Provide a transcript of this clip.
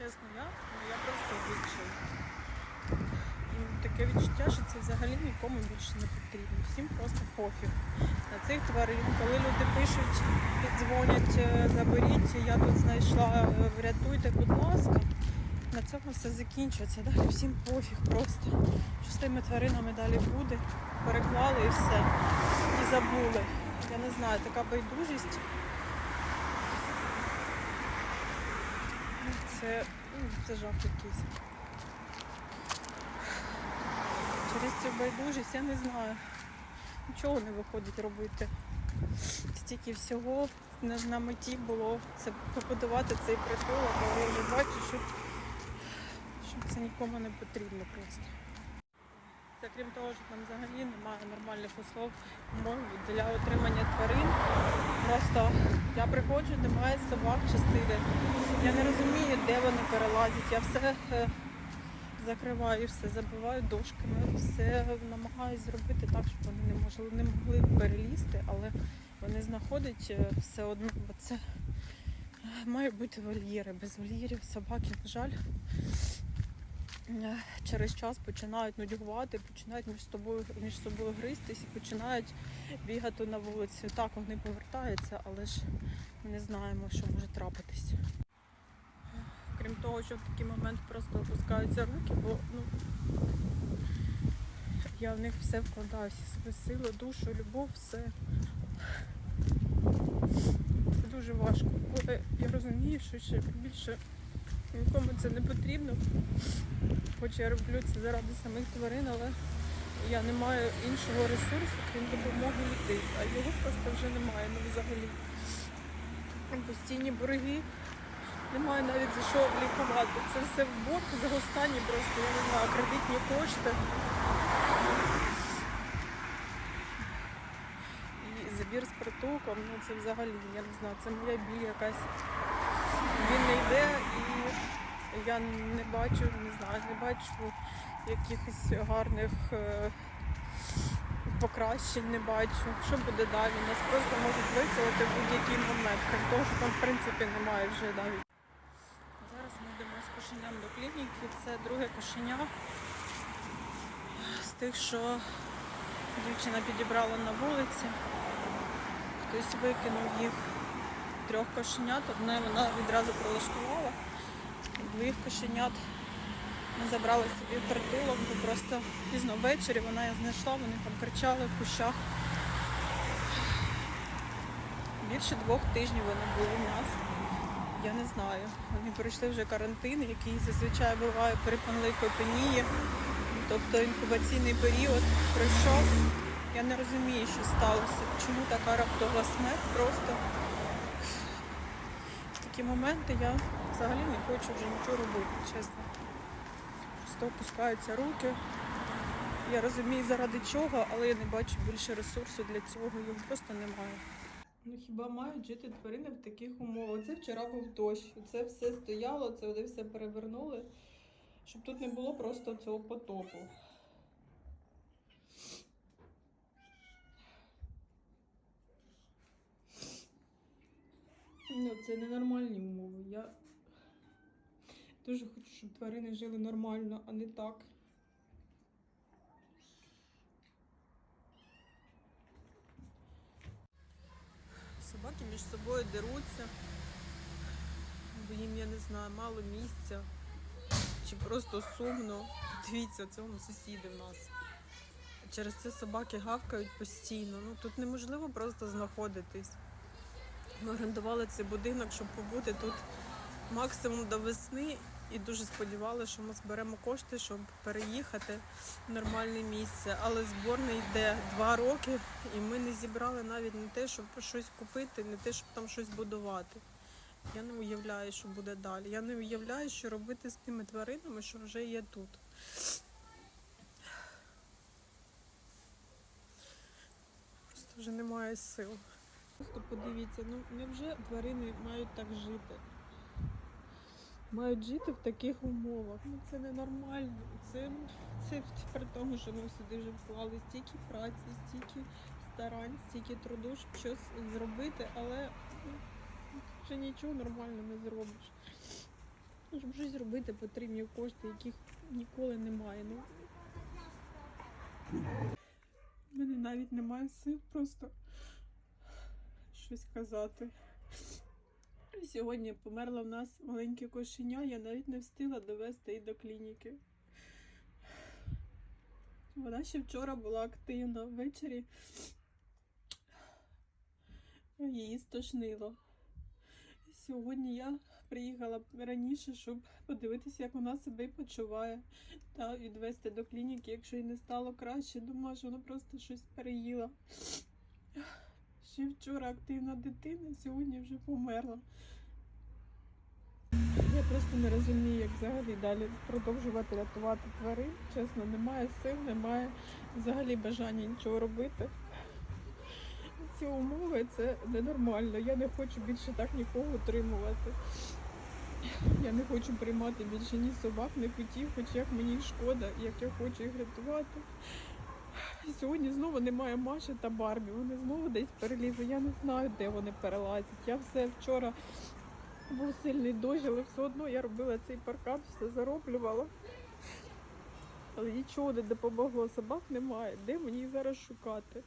Чесно, я, ну, я просто відчую. Таке відчуття, що це взагалі нікому більше не потрібно. Всім просто пофіг. На цих тварин, коли люди пишуть, дзвонять, е, заберіть, я тут знайшла, е, врятуйте, будь ласка. На цьому все закінчується. Далі всім пофіг просто. Що з тими тваринами далі буде. Переклали і все. І забули. Я не знаю, така байдужість. Це, ну, це жах якийсь. Через цю байдужість я не знаю. Нічого не виходить робити. Стільки всього на, меті було це побудувати цей притулок, але я вже бачу, що, що це нікому не потрібно просто. Це крім того, що там взагалі немає нормальних услов умов для отримання тварин. Просто я приходжу, немає собак частини. Я не розумію, де вони перелазять. Я все е, закриваю, все забиваю дошками, все намагаюся зробити так, щоб вони не могли, не могли перелізти, але вони знаходять е, все одно, бо це е, має бути вольєри. Без вольєрів собаки, на жаль, через час починають нудьгувати, починають між собою між собою гристись і починають бігати на вулиці. Так вони повертаються, але ж ми не знаємо, що може трапитись. Крім того, що в такий момент просто опускаються руки, бо ну, я в них все вкладаю, всі свої сили, душу, любов, все. Це дуже важко. Коли я розумію, що ще більше нікому це не потрібно. Хоч я роблю це заради самих тварин, але я не маю іншого ресурсу, крім допомоги людей. А його просто вже немає, ну взагалі. Постійні борги. Немає навіть за що лікувати. Це все в борг останні просто, я не знаю, кредитні кошти. І забір з притулком, ну це взагалі, я не знаю, це моя біль якась. Він не йде і я не бачу, не знаю, не бачу якихось гарних е, покращень, не бачу. Що буде далі? Нас просто можуть виселити в будь-який момент, того, що там в принципі немає вже навіть. Зараз ми йдемо з кошеням до клініки. Це друге кошеня з тих, що дівчина підібрала на вулиці. Хтось викинув їх трьох кошенят. Одне вона відразу прилаштувала. Двох кошенят ми забрали собі в притулок, бо просто пізно ввечері вона їх знайшла, вони там кричали в кущах. Більше двох тижнів вони були у нас. Я не знаю. Вони пройшли вже карантин, який зазвичай буває при панлейкопенії. Тобто інкубаційний період пройшов. Я не розумію, що сталося. Чому така раптова смерть просто. Такі моменти я взагалі не хочу вже нічого робити, чесно. Просто опускаються руки. Я розумію заради чого, але я не бачу більше ресурсу для цього, його просто немає. Ну хіба мають жити тварини в таких умовах? Це вчора був дощ, це все стояло, це вони все перевернули, щоб тут не було просто цього потопу. Ну, це ненормальні умови. Я дуже хочу, щоб тварини жили нормально, а не так. Собаки між собою деруться, бо їм, я не знаю, мало місця. Чи просто сумно. Дивіться, цьому сусіди в нас. Через це собаки гавкають постійно. Ну тут неможливо просто знаходитись. Ми орендували цей будинок, щоб побути тут максимум до весни. І дуже сподівалися, що ми зберемо кошти, щоб переїхати в нормальне місце. Але збор не йде два роки, і ми не зібрали навіть не те, щоб щось купити, не те, щоб там щось будувати. Я не уявляю, що буде далі. Я не уявляю, що робити з тими тваринами, що вже є тут. Просто вже немає сил. Просто подивіться, ну невже тварини мають так жити? Мають жити в таких умовах. Ну це ненормально. Це, це при тому, що ми сюди вже вклали стільки праці, стільки старань, стільки труду, щоб щось зробити, але ну, вже нічого нормально не зробиш. Щоб щось робити, потрібні кошти, яких ніколи немає. Ну, в мене навіть немає сил просто щось казати. Сьогодні померла в нас маленьке кошеня, я навіть не встигла довести її до клініки. Вона ще вчора була активна. Ввечері її стошнило. Сьогодні я приїхала раніше, щоб подивитися, як вона себе почуває, та відвести до клініки, якщо їй не стало краще. Думала, що вона просто щось переїла. Ще вчора активна дитина, сьогодні вже померла. Я просто не розумію, як взагалі далі продовжувати рятувати тварин. Чесно, немає сил, немає взагалі бажання нічого робити. Ці умови це ненормально. Я не хочу більше так нікого утримувати. Я не хочу приймати більше ні собак, ні котів, хоч як мені шкода, як я хочу їх рятувати. Сьогодні знову немає Маші та Барбі. Вони знову десь перелізли. Я не знаю, де вони перелазять. Я все вчора був сильний дощ, але все одно я робила цей паркан, все зароблювала. Але нічого не допомогло, собак немає. Де мені їх зараз шукати?